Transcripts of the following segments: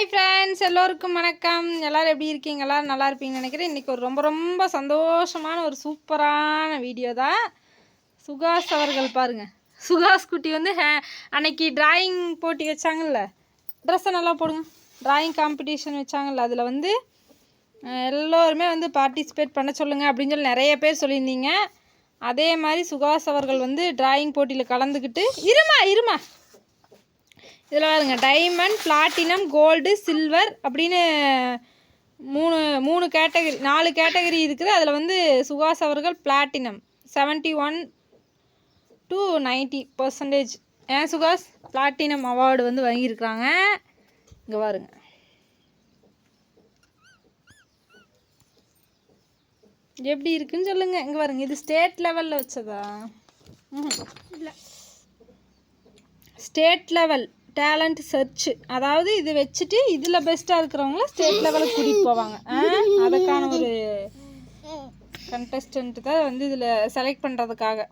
Hi friends எல்லோருக்கும் வணக்கம். எல்லாரும் எப்படி இருக்கீங்க? எல்லாரும் நல்லா இருப்பீங்கன்னு நினைக்கிறேன். இன்றைக்கி ஒரு ரொம்ப ரொம்ப சந்தோஷமான ஒரு சூப்பரான வீடியோ தான். சுகாஸ் அவர்கள் பாருங்கள் சுகாஸ் குட்டி வந்து ஹே அன்னைக்கு டிராயிங் போட்டி வச்சாங்கல்ல? ட்ரெஸ்ஸை நல்லா போடுங்க. டிராயிங் காம்படிஷன் வச்சாங்கல்ல. அதில் வந்து எல்லோருமே வந்து பார்ட்டிசிபேட் பண்ண சொல்லுங்கள் அப்படின்னு சொல்லி நிறைய பேர் சொல்லியிருந்தீங்க. அதே மாதிரி சுகாஸ் அவர்கள் வந்து டிராயிங் போட்டியில் கலந்துக்கிட்டு இருமா இருமா. இதில் பாருங்க டைமண்ட் பிளாட்டினம் கோல்டு சில்வர் அப்படின்னு மூணு மூணு கேட்டகரி நாலு கேட்டகரி இருக்குது. அதில் வந்து சுகாஸ் அவர்கள் platinum seventy one to ninety percentage ஏன் சுகாஸ்? பிளாட்டினம் அவார்டு வந்து வாங்கியிருக்கிறாங்க. இங்கே பாருங்க. எப்படி இருக்குன்னு சொல்லுங்க. இங்கே பாருங்க இது ஸ்டேட் லெவலில் வச்சதா? இல்லை. ஸ்டேட் லெவல் டேலண்ட் சர்ச் அதாவது இது வச்சுட்டு இதில் பெஸ்ட்டாக இருக்கிறவங்கள ஸ்டேட் லெவலுக்கு கூட்டிகிட்டு போவாங்க. அதுக்கான ஒரு கண்டஸ்டன்ட் தான் வந்து இதில் செலக்ட் பண்ணுறதுக்காக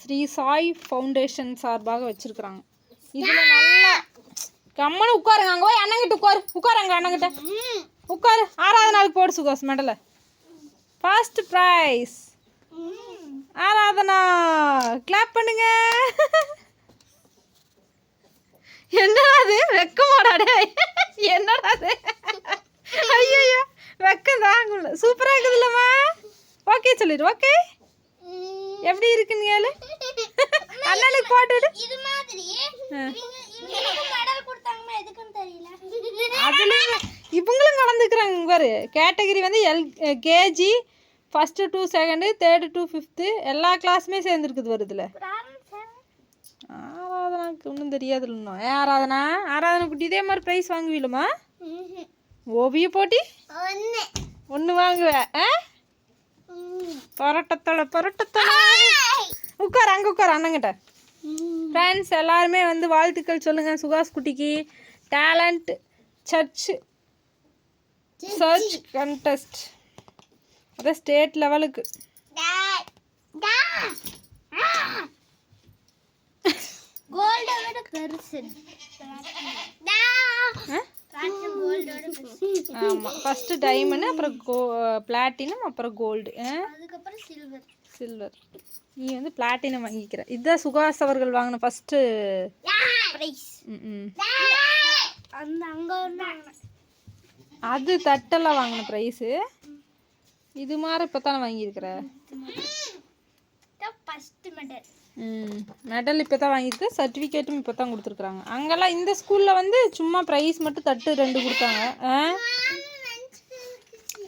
ஸ்ரீ சாய் ஃபவுண்டேஷன் சார்பாக வச்சுருக்குறாங்க. இதில் நல்லா கம்மனு உட்காருங்க. அங்கே போய் அண்ணங்கிட்ட உட்காரு. உட்காருங்க அண்ணங்கிட்ட உட்காரு. ஆறாவது நாளுக்கு போடு சுகாஸ் மெடலை. ஃபர்ஸ்ட் ப்ரைஸ் ஆராதனா கிளாப் பண்ணுங்க. என்னடா அது? வெக்கமாடா டேய். என்னடா அது? ஐயோ வெக்கம் தாங்கல. சூப்பரா இருக்குதுல்லம்மா. ஓகே சொல்லிடு ஓகே எப்படி இருக்குன்னு கேளு. அண்ணனுக்கு போட்டு விடு. இது மாதிரி. அதுலேயும் இவங்களும் கலந்துக்கிறாங்க பாரு. கேட்டகரி வந்து L KG first to second third to fifth எல்லா கிளாஸுமே சேர்ந்துருக்குது வருதுல ஆராதனாக்கு ஒன்றும் தெரியாது இன்னும் ஏன் ஆராதனா ஆராதனா குட்டி இதே மாதிரி ப்ரைஸ் வாங்குவீலுமா? ஓவிய போட்டி? ஒன்று ஒன்று வாங்குவேன் ஆ? பரட்டத்தோட பரட்டத்தோட உட்கார் அங்கே உட்கார் அண்ணங்கிட்ட. ஃப்ரெண்ட்ஸ் எல்லாருமே வந்து வாழ்த்துக்கள் சொல்லுங்கள் சுகாஸ் குட்டிக்கு டேலண்ட் சர்ச் சர்ச் கண்டெஸ்ட் அதான் ஸ்டேட் லெவலுக்கு கோல்டை விட பெருசு கோல்டோட பெருசு ஆமாம் ஃபஸ்ட்டு டைமண்ட் அப்புறம் கோ பிளாட்டினம் அப்புறம் கோல்டு சில்வர் சில்வர் நீ வந்து பிளாட்டினம் வாங்கிக்கிற. இதுதான் சுகாஸ் அவர்கள் வாங்கின ஃபஸ்ட்டு பிரைஸ் ம் அந்த அங்க அது தட்டெல்லாம் வாங்கின ப்ரைஸு இது மாதிரி இப்போ தானே வாங்கியிருக்கிற ஃபர்ஸ்ட் மெடல் ம். மெடல் இப்போ தான் வாங்கியிருக்கு. சர்டிஃபிகேட்டும் இப்போ தான் கொடுத்துருக்குறாங்க. அங்கெல்லாம் இந்த ஸ்கூலில் வந்து சும்மா ப்ரைஸ் மட்டும் தட்டு ரெண்டு கொடுத்தாங்க. ஆ?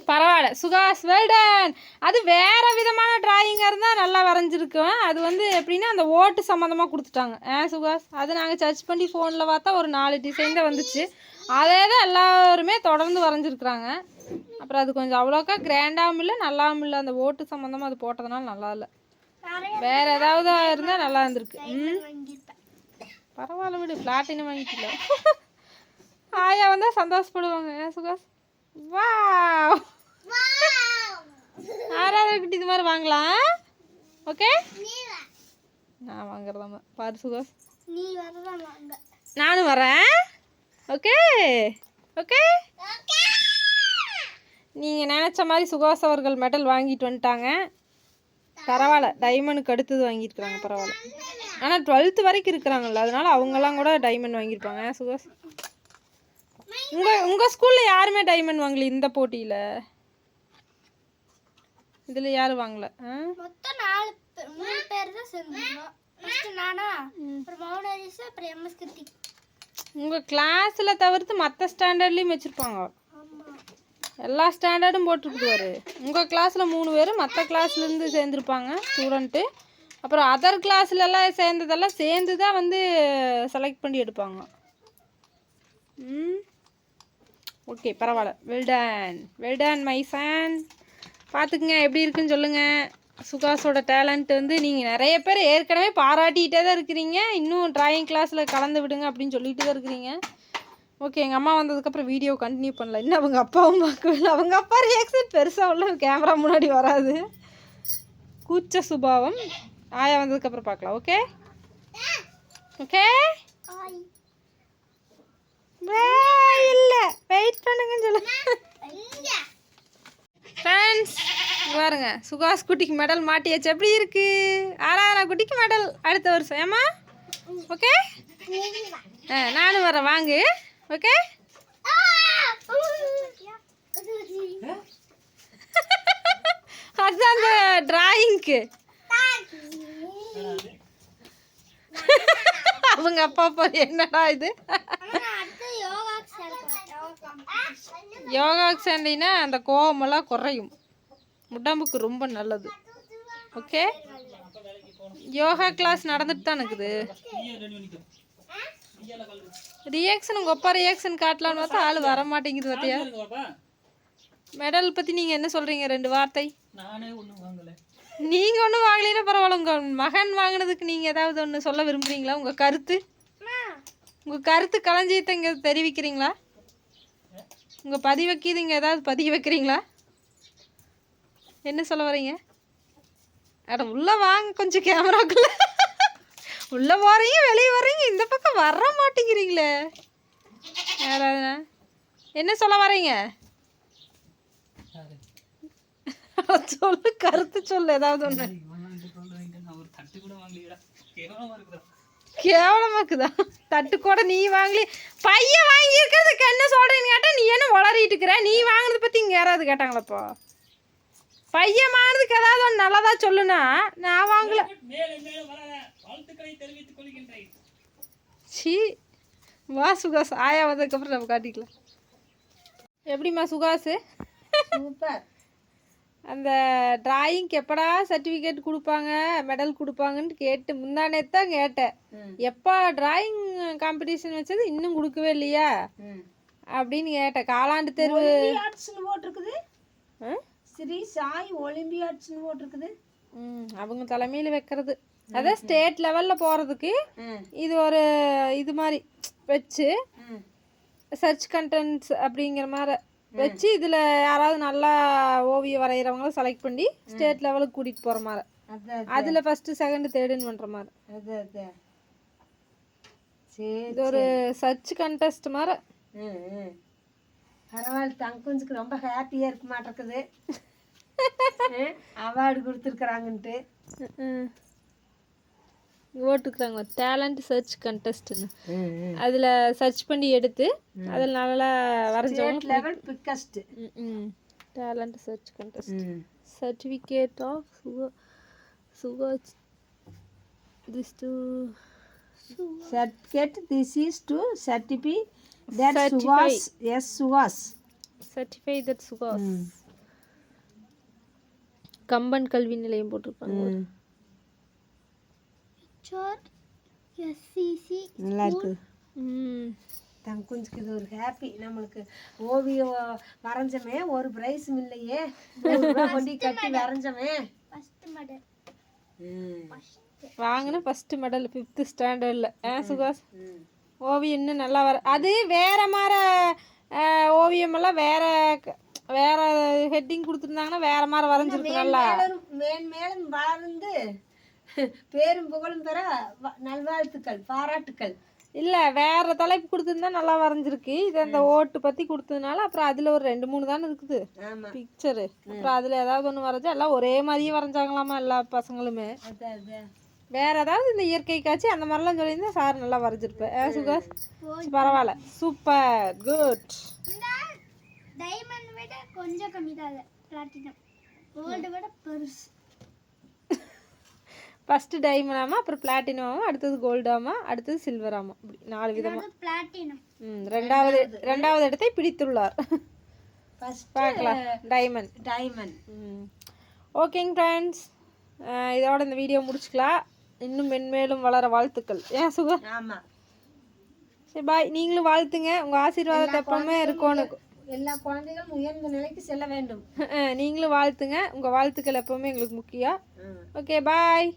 பரவாயில்ல. சுகாஸ் வெல்டன் அது வேறு விதமான டிராயிங்காக இருந்தால் நல்லா வரைஞ்சிருக்கும். அது வந்து எப்படின்னா அந்த ஓட்டு சம்மந்தமாக கொடுத்துட்டாங்க. ஆ சுகாஸ் அது நாங்கள் சர்ச் பண்ணி ஃபோனில் பார்த்தா ஒரு நாலு டிசைன் தான் வந்துச்சு. அதே தான் எல்லாருமே தொடர்ந்து வரைஞ்சிருக்கிறாங்க. அப்புறம் அது கொஞ்சம் அவ்வளோக்கா கிராண்டாகவும் இல்லை நல்லாவும் இல்லை. அந்த ஓட்டு சம்மந்தமாக அது போட்டதுனால நல்லா இல்லை. வேற ஏதாவது இருந்தால் நல்லா இருந்திருக்கு. பரவாயில்ல விடு பிளாட்டினம் வாங்கிக்கல. ஆயா வந்தால் சந்தோஷப்படுவாங்க. சுகாஸ் வா ஆறாவது குட்டி இது மாதிரி வாங்கலாம். ஓகே? நான் வாங்குறதாம்மா பாரு சுகாஸ் நீ வரதான் வாங்க. நானும் வரேன். ஓகே? ஓகே? நீங்கள் நினச்ச மாதிரி சுகாஸ் அவர்கள் மெடல் வாங்கிட்டு வந்துட்டாங்க. பரவாயில்ல. டைமண்டுக்கு அடுத்தது வாங்கியிருக்கிறாங்க பரவாயில்ல. ஆனால் டுவெல்த்து வரைக்கும் இருக்கிறாங்கல்ல அதனால அவங்கெல்லாம் கூட டைமண்ட் வாங்கியிருப்பாங்க. சுகாஸ் உங்கள் உங்கள் ஸ்கூலில் யாருமே டைமண்ட் வாங்கல இந்த போட்டியில்? இதில் யாரும் வாங்கல மொத்தம் நாலு மூணு பேர் தான் சேர்ந்துருந்தோம் நானா அப்புறம் மௌன ஹரிஸ் அப்புறம் எம்எஸ் கிருத்திக். உங்கள் கிளாஸில் தவிர்த்து மற்ற ஸ்டாண்டர்ட்லேயும் வச்சுருப்பாங்க. எல்லா ஸ்டாண்டர்டும் போட்டிருக்குவாரு உங்கள் கிளாஸில் மூணு பேர் மற்ற கிளாஸ்லேருந்து சேர்ந்துருப்பாங்க ஸ்டூடெண்ட்டு அப்புறம் அதர் கிளாஸ்லலாம் சேர்ந்ததெல்லாம் சேர்ந்து தான் வந்து செலக்ட் பண்ணி எடுப்பாங்க. ம். ஓகே பரவாயில்ல. வெல்டன் வெல்டன் மை சான் பார்த்துக்குங்க எப்படி இருக்குன்னு சொல்லுங்கள் சுகாஸோட டேலண்ட் வந்து நீங்கள் நிறைய பேர் ஏற்கனவே பாராட்டிகிட்டே தான் இருக்கிறீங்க. இன்னும் ட்ராயிங் கிளாஸில் கலந்து விடுங்க அப்படின்னு சொல்லிட்டு தான் இருக்கிறீங்க. ஓகே எங்கள் அம்மா வந்ததுக்கப்புறம் வீடியோ கண்டினியூ பண்ணல. இன்னும் அவங்க அப்பாவும் பார்க்கல அவங்க அப்பா ரியாக்ஷன் பெருசாக உள்ள கேமரா முன்னாடி வராது. கூச்ச சுபாவம். ஆயா வந்ததுக்கப்புறம் பார்க்கலாம் ஓகே ஓகே இல்லை. வெயிட் பண்ணுங்கன்னு சொல்லு. ஃப்ரெண்ட்ஸ் பாருங்க. சுகாஷ் குட்டிக்கு மெடல் மாட்டியாச்சு. எப்படி இருக்கு? ஆராதனா குட்டிக்கு மெடல் அடுத்த வருஷம். ஏமா ஓகே ஆ நானும் வரேன். வாங்கு. ஓகே அதுதான் அந்த டிராயிங்க்கு அவங்க அப்பா அப்பா என்னடா இது? யோகா யோகாவுக்கு அந்த கோவமெல்லாம் குறையும். உடம்புக்கு ரொம்ப நல்லது. ஓகே யோகா கிளாஸ் நடந்துட்டு தான் இருக்குது. ரியாக்ஷன் உங்கள் அப்பா ரியாக்ஷன் காட்டலான்னு பார்த்தா ஆள் வர மாட்டேங்குது பார்த்தியா மெடல் பற்றி நீங்கள் என்ன சொல்கிறீங்க ரெண்டு வார்த்தை. நானே ஒன்றும் வாங்கலை. நீங்கள் ஒன்றும் வாங்கலைன்னா பரவாயில்ல. உங்கள் மகன் வாங்கினதுக்கு நீங்கள் ஏதாவது ஒன்று சொல்ல விரும்புகிறீங்களா உங்கள் கருத்து? உங்கள் கருத்து களஞ்சியத்தை இங்கே தெரிவிக்கிறீங்களா? உங்கள் பதிவுக்கு இங்கே ஏதாவது பதிய வைக்கிறீங்களா? என்ன சொல்ல வரீங்க அட உள்ளே வாங்க கொஞ்சம் கேமராக்குள்ள உள்ளே போகிறீங்க வெளியே வர்றீங்க இந்த பக்கம் வர மாட்டேங்கிறீங்களே. வேறு என்ன? சொல்ல வரீங்க? சொல்லு கருத்து சொல்லு ஏதாவது ஒன்று இவன் இருக்குதா கேவலமாக்குதா? தட்டு கூட நீ வாங்கலி. பையன் வாங்கியிருக்கிறதுக்கு என்ன சொல்றேன்னு கேட்டா நீ என்ன வளரிட்டு இருக்கிற? நீ வாங்கினதை பத்தி இங்க யாராவது கேட்டாங்களப்போ பையன் வாங்கினதுக்கு ஏதாவது ஒன்று நல்லதா சொல்லுனா நான் வாங்கல. சி. வா சுகாஸ். ஆயா வந்ததுக்கப்புறம் நம்ம காட்டிக்கலாம். எப்படிம்மா சுகாஸு சூப்பர். அந்த டிராயிங்க்கு எப்படா சர்டிஃபிகேட் கொடுப்பாங்க மெடல் கொடுப்பாங்கன்னு கேட்டு முந்தானே தான் கேட்டேன். எப்போ டிராயிங் காம்படிஷன் வச்சது இன்னும் கொடுக்கவே இல்லையா? அப்படின்னு கேட்டேன். காலாண்டு தேர்வு போட்டிருக்குது? ஸ்ரீ சாய் ஒலிம்பியாட்ஸ்னு போட்டிருக்குது. அவங்க தலைமையில் வைக்கிறது. அதான் ஸ்டேட் லெவலில் போகிறதுக்கு இது ஒரு இது மாதிரி வச்சு சர்ச் கண்டென்ட்ஸ் அப்படிங்கிற மாதிரி வச்சு இதில் யாராவது நல்லா ஓவியம் வரைகிறவங்கள செலக்ட் பண்ணி ஸ்டேட் லெவலுக்கு கூட்டிகிட்டு போகிற மாதிரி. அதில் ஃபஸ்ட்டு செகண்ட் தேர்டுன்னு பண்ணுற மாதிரி. இது ஒரு சர்ச் கண்டெஸ்ட் மாதிரி. பரவாயில்ல தங்குஞ்சுக்கு ரொம்ப ஹாப்பியாக இருக்க மாட்டேங்குது. அவார்டு கொடுத்துருக்குறாங்கன்ட்டு. ஓட்டுக்குறாங்க. டேலண்ட் சர்ச் கண்டெஸ்ட்னு அதில் சர்ச் பண்ணி எடுத்து அதில் நல்லா வரைஞ்சவங்க level biggest talent search contest certificate of sugar sugar this to certificate this is to certify that Suhas S Suhas certify that sugar Kamban Kalvi Nilayam போட்டிருப்பாங்க. சோர் எஸ்சிசி நல்லா இருக்குது ம் தங்குஞ்சுக்கு இது ஒரு ஹாப்பி நம்மளுக்கு ஓவியம் வரைஞ்சமே ஒரு பிரைஸும் இல்லையே. கொண்டு கட்டி வரைஞ்சமே. ஃபர்ஸ்ட் மெடல் வாங்கின ஃபஸ்ட்டு மெடல் ஃபிஃப்த்து ஸ்டாண்டர்டில் ஆ சுகாஸ் ஓவியம் இன்னும் நல்லா வர அது வேற மாதிரி ஓவியமெல்லாம் வேற வேற ஹெட்டிங் கொடுத்துருந்தாங்கன்னா வேற மாதிரி வரைஞ்சிருக்கு நல்லா மேலும் மேன் மேலும் வளர்ந்து பேரும் புகழும் பெற நல்வாழ்த்துக்கள் பாராட்டுக்கள். இல்லை வேற தலைப்பு கொடுத்துருந்தா நல்லா வரைஞ்சிருக்கு. இது அந்த ஓட்டு பற்றி கொடுத்ததுனால அப்புறம் அதில் ஒரு ரெண்டு மூணு தானே இருக்குது. ஆமா. பிக்சரு அப்புறம் அதில் ஏதாவது ஒன்று வரைஞ்சா எல்லாம் ஒரே மாதிரியே வரைஞ்சாங்களாமா எல்லா பசங்களுமே? வேற ஏதாவது இந்த இயற்கை காட்சி அந்த மாதிரிலாம் சொல்லியிருந்தா சார் நல்லா வரைஞ்சிருப்பேன் ஏ சுகாஸ் பரவாயில்ல. சூப்பர் குட் இந்த டைமண்ட் விட கொஞ்சம் கம்மி தான் பிளாட்டினம் கோல்டு விட பெருசு. ஃபஸ்ட்டு டைமண்டாமா அப்புறம் பிளாட்டினமாமா அடுத்தது கோல்டாமா அடுத்தது சில்வராமா இப்படி நாலு விதமா. அது பிளாட்டினம் ம் ரெண்டாவது ரெண்டாவது. இடத்தை பிடித்துள்ளார். பார்க்கலாம். டைமண்ட் டைமண்ட் ம். ஓகேங்க ஃப்ரெண்ட்ஸ் இதோட இந்த வீடியோ முடிச்சுக்கலாம். இன்னும் மென்மேலும் வளர வாழ்த்துக்கள். ஏன் சுகா? ஆமா. சரி பாய் நீங்களும் வாழ்த்துங்க. உங்கள் ஆசீர்வாதத்தை எப்பவுமே இருக்கணும். எல்லா குழந்தைகளும் உயர்ந்த நிலைக்கு செல்ல வேண்டும். நீங்களும் வாழ்த்துங்க. உங்கள் வாழ்த்துக்கள் எப்பவுமே எங்களுக்கு முக்கியம். Okay bye